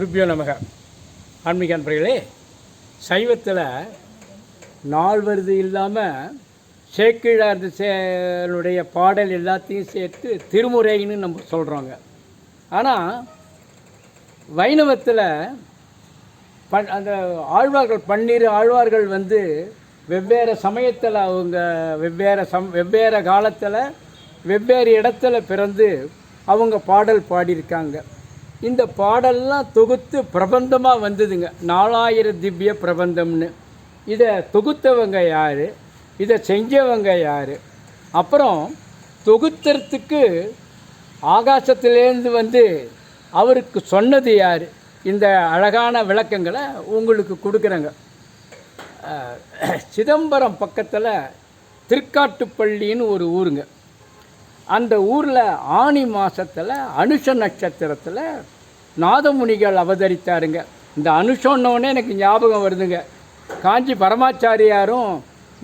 குறிப்பியோ நமக. ஆன்மீக அன்பர்களே சைவத்தில் நால்வருது இல்லாமல் சேக்கிழார் சேனுடைய பாடல் எல்லாத்தையும் சேர்த்து திருமுறைன்னு நம்ம சொல்கிறோங்க ஆனால் வைணவத்தில் பண் அந்த ஆழ்வார்கள் பன்னிரு ஆழ்வார்கள் வந்து வெவ்வேறு சமயத்தில் அவங்க வெவ்வேறு சம் வெவ்வேறு காலத்தில் வெவ்வேறு இடத்துல பிறந்து அவங்க பாடல் பாடியிருக்காங்க. இந்த பாடல்லாம் தொகுத்து பிரபந்தமாக வந்ததுங்க. நாலாயிரம் திவ்ய பிரபந்தம்னு. இதை தொகுத்தவங்க யார்? இதை செஞ்சவங்க யார்? அப்புறம் தொகுத்துறதுக்கு ஆகாசத்திலேருந்து வந்து அவருக்கு சொன்னது யார்? இந்த அழகான விளக்கங்களை உங்களுக்கு கொடுக்குறேங்க. சிதம்பரம் பக்கத்தில் திருக்காட்டுப்பள்ளின்னு ஒரு ஊருங்க. அந்த ஊரில் ஆனி மாதத்தில் அனுஷ நட்சத்திரத்தில் நாதமுனிகள் அவதரித்தாருங்க. இந்த அனுஷன்னொடனே எனக்கு ஞாபகம் வருதுங்க. காஞ்சி பரமாச்சாரியாரும்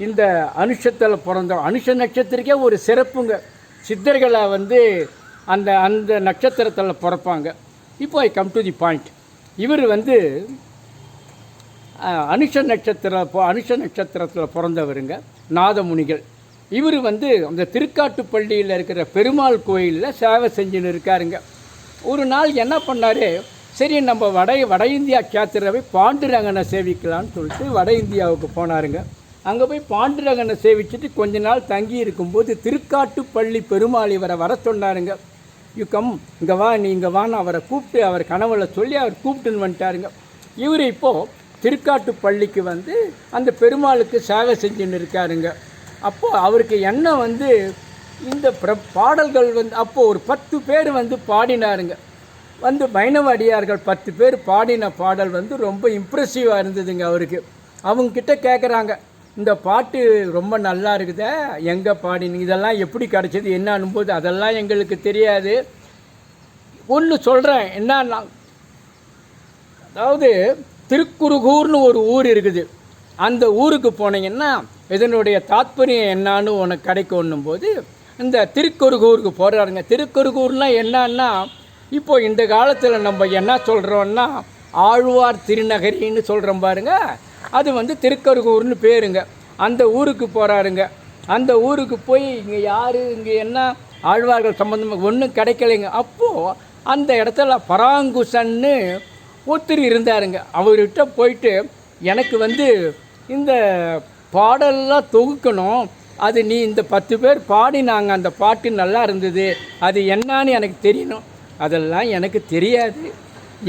இந்த அனுஷத்தில் பிறந்தோம். அனுஷ நட்சத்திரக்கே ஒரு சிறப்புங்க. சித்தர்களை வந்து அந்த அந்த நட்சத்திரத்தில் பிறப்பாங்க. இப்போ I come to the point இவர் வந்து அனுஷ நட்சத்திர அனுஷ நட்சத்திரத்தில் பிறந்தவருங்க. நாதமுனிகள். இவர் வந்து அந்த திருக்காட்டுப்பள்ளியில் இருக்கிற பெருமாள் கோயிலில் சேவை செஞ்சுன்னு இருக்காருங்க. ஒரு நாள் என்ன பண்ணார்? சரி நம்ம வட வட இந்தியா கேத்திரவை பாண்டுரங்கனை சேவிக்கலான்னு சொல்லிட்டு வட இந்தியாவுக்கு போனாருங்க. அங்கே போய் பாண்டுரங்கனை சேவிச்சுட்டு கொஞ்ச நாள் தங்கி இருக்கும்போது திருக்காட்டுப்பள்ளி பெருமாள் இவரை வர சொன்னாருங்க. யூ கம் இங்கே வா நீ இங்கே வான்னு அவரை கூப்பிட்டு அவர் கனவுல சொல்லி அவர் கூப்பிட்டுன்னு வந்துட்டாருங்க. இவர் இப்போது திருக்காட்டு பள்ளிக்கு வந்து அந்த பெருமாளுக்கு சேவை செஞ்சுன்னு இருக்காருங்க. அப்போது அவருக்கு என்ன வந்து இந்த பிர பாடல்கள் வந்து அப்போது ஒரு பத்து பேர் வந்து பாடினாருங்க. வந்து வைணவ அடியார்கள் பத்து பேர் பாடின பாடல் வந்து ரொம்ப இம்ப்ரெசிவாக இருந்ததுங்க அவருக்கு. அவங்கக்கிட்ட கேட்குறாங்க இந்த பாட்டு ரொம்ப நல்லா இருக்குதே எங்கே பாடினீங்க இதெல்லாம் எப்படி கிடச்சிது என்னன்னு போது அதெல்லாம் எங்களுக்கு தெரியாது. ஒன்று சொல்கிறேன் என்னன்னா அதாவது திருக்குறுகூர்னு ஒரு ஊர் இருக்குது. அந்த ஊருக்கு போனீங்கன்னா இதனுடைய தாத்பரியம் என்னான்னு உனக்கு கிடைக்கணும் போது இந்த திருக்குறுகூருக்கு போகிறாருங்க திருக்குறுகூர்னால் என்னன்னா இப்போ இந்த காலத்தில் நம்ம என்ன சொல்கிறோன்னா ஆழ்வார் திருநகரின்னு சொல்கிறோம் பாருங்க. அது வந்து திருக்கருகூர்னு பேருங்க. அந்த ஊருக்கு போகிறாருங்க அந்த ஊருக்கு போய் இங்கே யார் இங்கே என்ன ஆழ்வார்கள் சம்மந்தமாக ஒன்றும் கிடைக்கலைங்க. அப்போது அந்த இடத்துல பராங்குசன்னு ஒருத்தர் இருந்தாருங்க. அவர்கிட்ட போயிட்டு எனக்கு வந்து இந்த பாடல்லாம் தொகுக்கணும். அது நீ இந்த பத்து பேர் பாடினாங்க அந்த பாட்டு நல்லா இருந்தது அது என்னன்னு எனக்கு தெரியணும். அதெல்லாம் எனக்கு தெரியாது.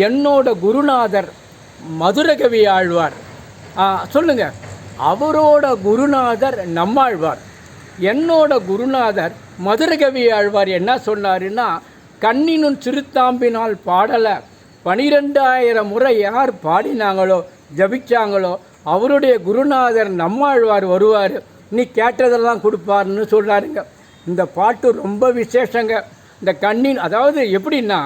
என்னோட குருநாதர் மதுரகவி ஆழ்வார். சொல்லுங்கள் அவரோட குருநாதர் நம்மாழ்வார். என்னோட குருநாதர் மதுரகவி ஆழ்வார் என்ன சொன்னாருன்னா கண்ணினும் சிறுத்தாம்பினால் பாடலை. பனிரெண்டாயிரம் முறை யார் பாடினாங்களோ ஜபிச்சாங்களோ அவருடைய குருநாதர் நம்மாழ்வார் வருவார். நீ கேட்டதெல்லாம் கொடுப்பாருன்னு சொல்கிறாருங்க இந்த பாட்டு ரொம்ப விசேஷங்க. இந்த கண்ணின் அதாவது எப்படின்னா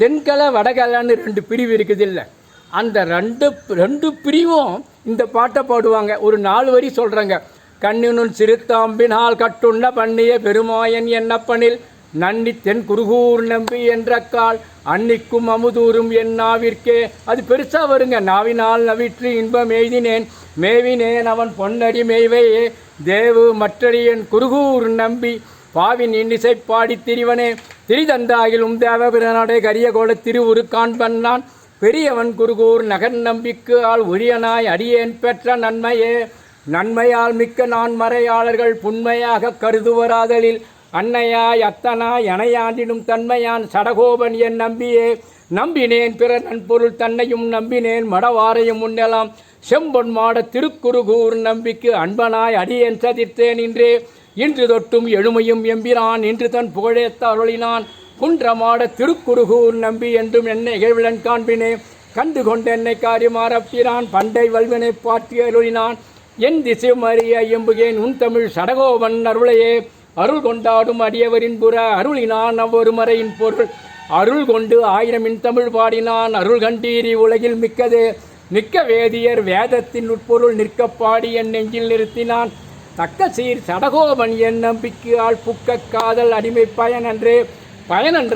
தென்கலை வடகலைன்னு ரெண்டு பிரிவு இருக்குது இல்லை அந்த ரெண்டு ரெண்டு பிரிவும் இந்த பாட்டை பாடுவாங்க. ஒரு நாலு வரி சொல்கிறேங்க கண்ணினுன் சிறுத்தாம்பினால் கட்டுண்ண பண்ணிய பெருமாயன் என்னப்பனில் நன்னி தென் குருகூர் நம்பி என்ற கால் அன்னிக்கும் அமுதூரும் என் நாவிற்கே. அது பெருசாக வருங்க. நாவினால் நவிற்று இன்பம் எய்தினேன். மேவினேன் அவன் பொன்னடி மேய்வையே தேவு மற்றடி என் குருகூர் நம்பி. பாவின் இன்னிசை பாடி திரிவனே. திரிதந்தாயிலும் தேவபிரனடை கரிய கோல திருவுரு காண்பன்னான். பெரியவன் குருகூர் நகர் நம்பிக்கு ஆள் உரியனாய் அடியேன் பெற்ற நன்மையே. நன்மையால் மிக்க நான் மறையாளர்கள் புண்மையாக கருதுவராதலில் அன்னையாய் அத்தனாய் அணையாண்டிடும் தன்மையான் சடகோபன் என் நம்பியே. நம்பினேன் பிற நன்பொருள் தன்னையும் நம்பினேன் மடவாரையும் முன்னெல்லாம் செம்பொன் மாட திருக்குறுகூர் நம்பிக்கு அன்பனாய் அடியேன் சதிர்த்தேன் இன்றே. இன்று தொட்டும் எழுமையும் எம்பிரான் இன்று தன் புகழேத்த அருளினான் குன்றமாட திருக்குறுகூர் நம்பி என்றும் என்னை இகழ்விலன் காண்பினே. கண்டு கொண்டு என்னை காரியமாறப்பிரான் பண்டை வல்வினை பாற்றி அருளினான். என் திசை மறிய எம்புகேன் உன் தமிழ் சடகோவன் அருளையே. அருள் கொண்டாடும் அடியவரின் புற அருளினான் அவ்வொரு மறையின் பொருள். அருள் கொண்டு ஆயிரமின் தமிழ் பாடினான். அருள் கண்டீரி உலகில் மிக்கது. மிக்க வேதியர் வேதத்தின் உட்பொருள் நிற்க பாடி என் நெஞ்சில் நிறுத்தினான். தக்க சீர் சடகோபன் என் நம்பிக்கையால் புக்க காதல் அடிமை பயன் அன்றே. பயன்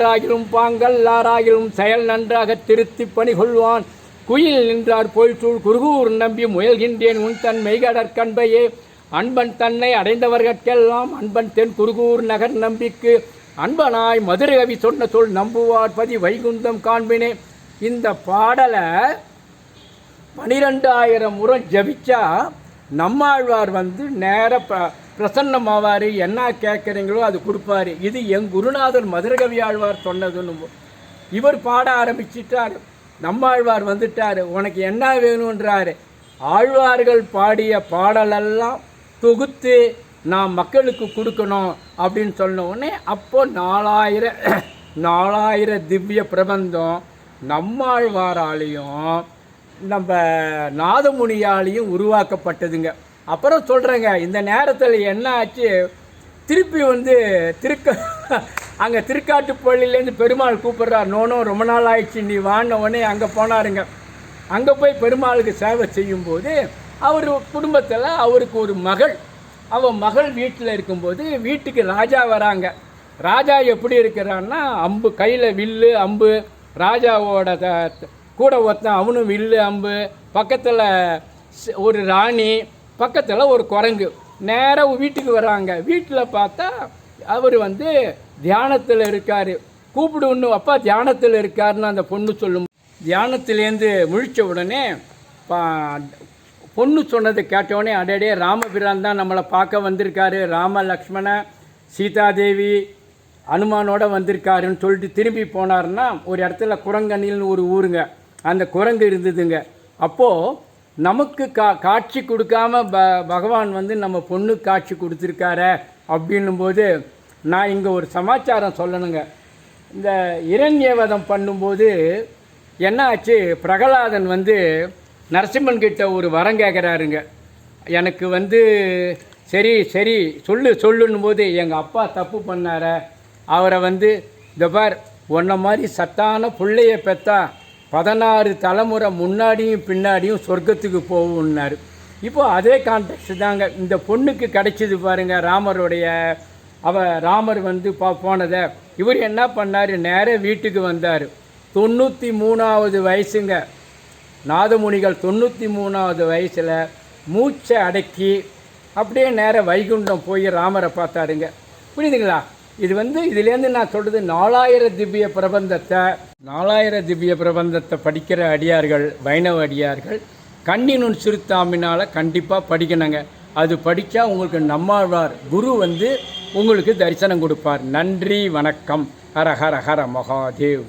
பாங்கல் ஆறாகிலும் செயல் நன்றாக திருத்தி பணி கொள்வான் குயில் நின்றார் பொய்சூழ் குருகூர் நம்பி முயல்கின்றேன் உன் தன் மெய்கடற்கண்பையே அன்பன் தன்னை அடைந்தவர்கட்கெல்லாம் அன்பன் தென் குருகூர் நகர் நம்பிக்கு. அன்பனாய் மதுரகவி சொன்ன சொல் நம்புவார் பதி வைகுந்தம் காண்பினே. இந்த பாடலை பனிரெண்டாயிரம் முறை ஜபிச்சா நம்மாழ்வார் வந்து நேர ப பிரசன்னமாவார் என்ன கேட்குறீங்களோ அது கொடுப்பாரு. இது என் குருநாதர் மதுரகவி ஆழ்வார் சொன்னதுன்னு இவர் பாட ஆரம்பிச்சிட்டார். நம்மாழ்வார் வந்துட்டார். உனக்கு என்ன வேணுன்றாரு ஆழ்வார்கள் பாடிய பாடலெல்லாம் தொகுத்து நான் மக்களுக்கு கொடுக்கணும் அப்படின்னு சொன்ன உடனே அப்போது நாலாயிரம் நாலாயிரம் திவ்ய பிரபந்தம் நம்மாழ்வாராலையும் நம்ம நாதமுனியாலையும் உருவாக்கப்பட்டதுங்க. அப்புறம் சொல்கிறேங்க இந்த நேரத்தில் என்ன ஆச்சு? திருப்பி வந்து திருக்க அங்கே திருக்காட்டுப்பள்ளியிலேருந்து பெருமாள் கூப்பிட்றார். நோனோ ரொம்ப நாள் ஆயிடுச்சு நீ வான உடனே அங்கே போனாருங்க. அங்கே போய் பெருமாளுக்கு சேவை செய்யும்போது அவர் குடும்பத்தில் அவருக்கு ஒரு மகள். அவன் மகள் வீட்டில் இருக்கும்போது வீட்டுக்கு ராஜா வராங்க. ராஜா எப்படி இருக்கிறான்னா அம்பு கையில் வில்லு அம்பு ராஜாவோட த- கூட ஒருத்தன் அவனும் வில்லு அம்பு பக்கத்தில் ஒரு ராணி பக்கத்தில் ஒரு குரங்கு. நேராக வீட்டுக்கு வராங்க. வீட்டில் பார்த்தா அவர் வந்து தியானத்தில் இருக்கார். கூப்பிடுன்னு அப்பா தியானத்தில் இருக்காருன்னு அந்த பொண்ணு சொல்லும். தியானத்திலேருந்து முழிச்ச உடனே பா- பொண்ணு சொன்னதை கேட்டோடனே அடையடே ராமபிரான் தான் நம்மளை பார்க்க வந்திருக்காரு. ராம லக்ஷ்மண சீதாதேவி அனுமானோட வந்திருக்காருன்னு சொல்லிட்டு திரும்பி போனாருன்னா ஒரு இடத்துல குரங்கணில்னு ஒரு ஊருங்க. அந்த குரங்கு இருந்ததுங்க. அப்போது நமக்கு கா காட்சி கொடுக்காம ப பகவான் வந்து நம்ம பொண்ணு காட்சி கொடுத்துருக்காரு அப்படின்னும்போது நான் இங்கே ஒரு சமாச்சாரம் சொல்லணுங்க. இந்த இரண்யவதம் பண்ணும்போது என்ன ஆச்சு பிரகலாதன் வந்து நரசிம்மன் கிட்ட ஒரு வரம் கேட்குறாருங்க எனக்கு வந்து சரி சரி சொல்லு சொல்லுன்னும் போது எங்கள் அப்பா தப்பு பண்ணார. அவரை வந்து இந்த பார் உன்ன மாதிரி சத்தான பிள்ளைய பெற்றா பதினாறு தலைமுறை முன்னாடியும் பின்னாடியும் சொர்க்கத்துக்கு போகும்னாரு. இப்போது அதே கான்டெக்ட் தாங்க. இந்த பொண்ணுக்கு கிடைச்சது பாருங்க ராமருடைய அவ ராமர் வந்து பா போனதை. இவர் என்ன பண்ணார்? நேராக வீட்டுக்கு வந்தார். தொண்ணூற்றி மூணாவது வயசுங்க. நாதமுனிகள் தொண்ணூற்றி மூணாவது வயசில் மூச்சை அடக்கி அப்படியே நேராக வைகுண்டம் போய் ராமரை பார்த்தாருங்க. புரியுதுங்களா? இது வந்து இதுலேருந்து நான் சொல்கிறது நாலாயிரம் திவ்ய பிரபந்தத்தை நாலாயிர திவ்ய பிரபந்தத்தை படிக்கிற அடியார்கள் வைணவ அடியார்கள் கண்ணினுன் சிறுத்தாமினால் கண்டிப்பாக படிக்கணுங்க. அது படித்தா உங்களுக்கு நம்மாழ்வார் குரு வந்து உங்களுக்கு தரிசனம் கொடுப்பார். நன்றி வணக்கம். ஹர ஹர ஹர மகாதேவ்.